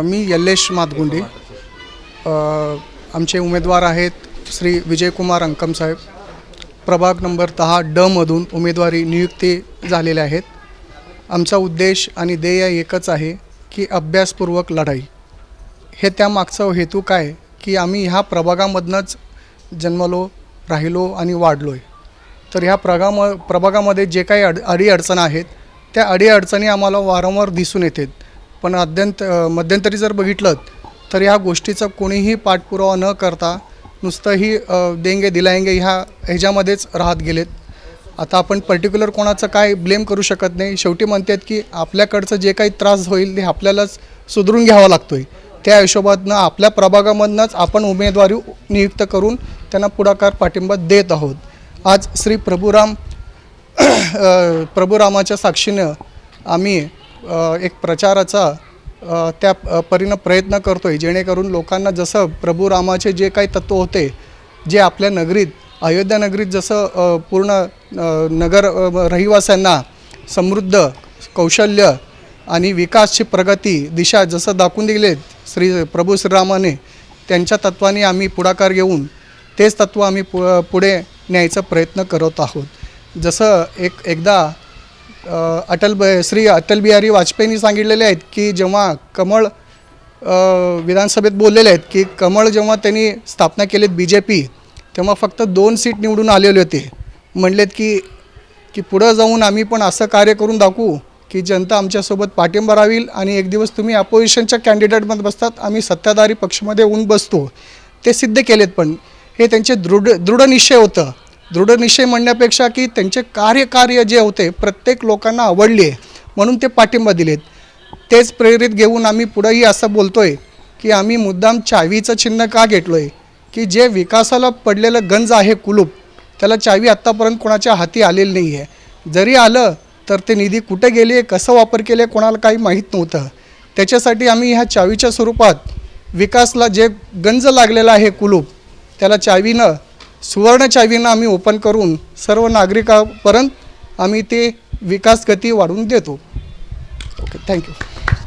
मी यल्लेश मातगुंडी. आमचे उमेदवार आहेत श्री विजयकुमार अंकम साहेब. प्रभाग नंबर दहा डमधून उमेदवारी नियुक्ती झालेल्या आहेत. आमचा उद्देश आणि ध्येय एकच आहे की अभ्यासपूर्वक लढाई. हे त्यामागचा हेतू काय? की आम्ही ह्या प्रभागामधनंच जन्मलो राहिलो आणि वाढलो आहे तर ह्या प्रगाम प्रभागामध्ये जे काही अड अडीअडचणी आहेत त्या अडीअडचणी आम्हाला वारंवार दिसून येतात. पण अद्यंत मध्यंतरी जर बघितलं तर ह्या गोष्टीचा कोणीही पाठपुरावा न करता नुसतंही देंगे दिलायंगे ह्या ह्याच्यामध्येच राहत गेलेत. आता आपण पर्टिक्युलर कोणाचं काय ब्लेम करू शकत नाही. शेवटी म्हणतात की आपल्याकडचं जे काही त्रास होईल ते आपल्यालाच सुधरून घ्यावा लागतो आहे त्या हिशोबातनं आपल्या प्रभागामधनंच आपण उमेदवारी नियुक्त करून त्यांना पुढाकार पाठिंबा देत आहोत. आज श्री प्रभुराम प्रभुरामाच्या साक्षीनं आम्ही एक प्रचाराचा त्या परीनं प्रयत्न करतो आहे जेणेकरून लोकांना जसं प्रभू रामाचे जे काही तत्त्व होते जे आपल्या नगरीत अयोध्या नगरीत जसं पूर्ण नगर रहिवाशांना समृद्ध कौशल्य आणि विकासची प्रगती दिशा जसं दाखवून दिलेत श्री प्रभू श्रीरामाने त्यांच्या तत्त्वाने आम्ही पुढाकार घेऊन तेच तत्त्व आम्ही पु पुढे न्यायचा प्रयत्न करत आहोत. जसं एक एकदा अटल श्री अटल बिहारी वाजपेयींनी सांगितलेले आहेत की जेव्हा कमळ विधानसभेत बोललेले आहेत की कमळ जेव्हा त्यांनी स्थापना केलीत बी जे पी तेव्हा फक्त दोन सीट निवडून आलेले होते. म्हणलेत की की पुढं जाऊन आम्ही पण असं कार्य करून दाखवू की जनता आमच्यासोबत पाठिंबा राहील आणि एक दिवस तुम्ही अपोजिशनच्या कॅन्डिडेटमध्ये बसतात आम्ही सत्ताधारी पक्षामध्ये येऊन बसतो. ते सिद्ध केलेत पण. हे त्यांचे दृढ दृढनिश्चय होतं. दृढनिश्चय म्हणण्यापेक्षा की त्यांचे कार्यकार्य जे होते प्रत्येक लोकांना आवडले म्हणून ते पाठिंबा दिलेत. तेच प्रेरित घेऊन आम्ही पुढंही असं बोलतोय की आम्ही मुद्दाम चावीचं चिन्ह का घेतलो आहे की जे विकासाला पडलेलं गंज आहे कुलूप त्याला चावी आत्तापर्यंत कोणाच्या हाती आलेली नाही आहे जरी आलं तर ते निधी कुठे गेले कसं वापर केले कोणाला काही माहीत नव्हतं. त्याच्यासाठी आम्ही ह्या चावीच्या स्वरूपात विकासला जे गंज लागलेला आहे कुलूप त्याला चावीनं सुवर्ण चावीनं आम्ही ओपन करून सर्व नागरिकापर्यंत आम्ही ते विकास गती वाढवून देतो. Okay thank you